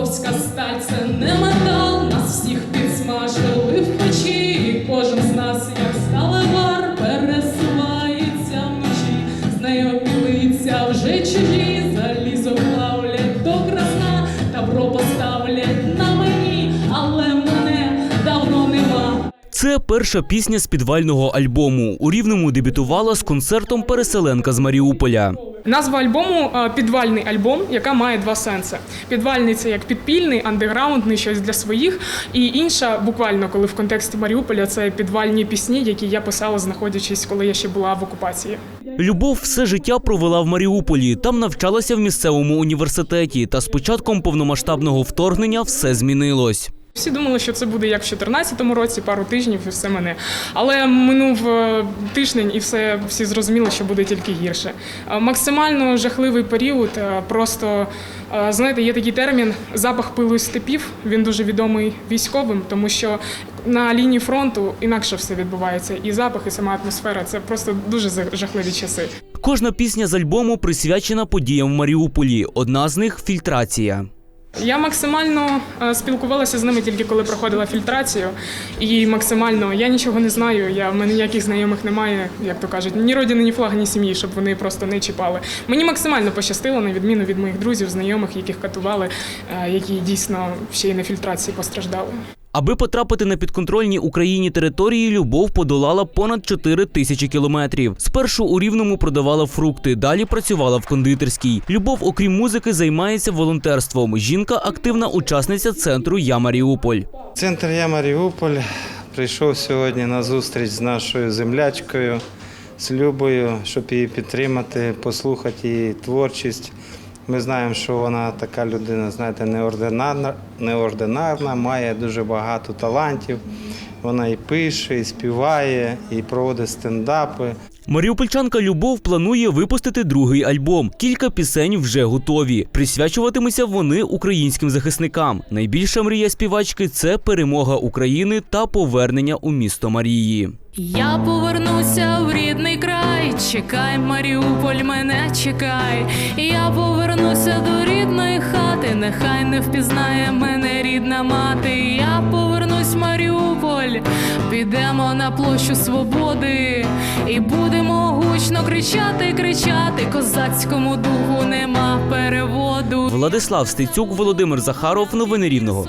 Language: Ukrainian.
азовська сталь це не метал, нас всіх підсмажили в печі. І Кожен з нас, як сталевар, пересувається вночі, з нею пілиться вже чужі, залізо плавлять до красна, добро поставлять на мені, але мене давно нема. Це перша пісня з підвального альбому. У рівному дебютувала з концертом переселенка з Маріуполя. Назва альбому е, підвальний альбом, яка має два сенси. Підвальний це як підпільний, андеграундний, щось для своїх. І інша, буквально, коли в контексті Маріуполя, це підвальні пісні, які я писала, знаходячись, коли я ще була в окупації. Любов все життя провела в Маріуполі. Там навчалася в місцевому університеті. Та з початком повномасштабного вторгнення все змінилось. Всі думали, що це буде як в 2014 році, пару тижнів, і все мене. Але минув е, тиждень, і все всі зрозуміли, що буде тільки гірше. Е, Максимально жахливий період. е, Просто знаєте, є такий термін запах пилу із степів. Він дуже відомий військовим, тому що на лінії фронту інакше все відбувається. І запах, і сама атмосфера це просто дуже жахливі часи. Кожна пісня з альбому присвячена подіям в Маріуполі. Одна з них фільтрація. Я максимально е, спілкувалася з ними тільки коли проходила фільтрацію. І максимально я нічого не знаю. Я в мене ніяких знайомих немає, як то кажуть, ні родини, ні флага, ні сім'ї, щоб вони просто не чіпали. Мені максимально пощастило, на відміну від моїх друзів, знайомих, яких катували, е, які дійсно ще й на фільтрації постраждали. Аби потрапити на підконтрольні Україні території, Любов подолала понад 4 тисячі кілометрів. Спершу у Рівному продавала фрукти, далі працювала в кондитерській. Любов, окрім музики, займається волонтерством. Жінка активна учасниця центру Я Маріуполь. Центр Я Маріуполь прийшов сьогодні на зустріч з нашою землячкою, з Любою, щоб її підтримати, послухати її творчість. Ми знаємо, що вона така людина, знаєте, неординарна, неординарна, має дуже багато талантів. Вона і пише, і співає, і проводить стендапи. Маріупольчанка Любов планує випустити другий альбом. Кілька пісень вже готові. Присвячуватимуться вони українським захисникам. Найбільша мрія співачки це перемога України та повернення у місто Марії. Я повернуся чекай, Маріуполь, мене чекай. Я повернуся до рідної хати, нехай не впізнає мене рідна мати. Я повернусь, Маріуполь, підемо на площу свободи і будемо гучно кричати, кричати. Козацькому духу нема переводу. Владислав Стецюк, Володимир Захаров. Новини Рівного.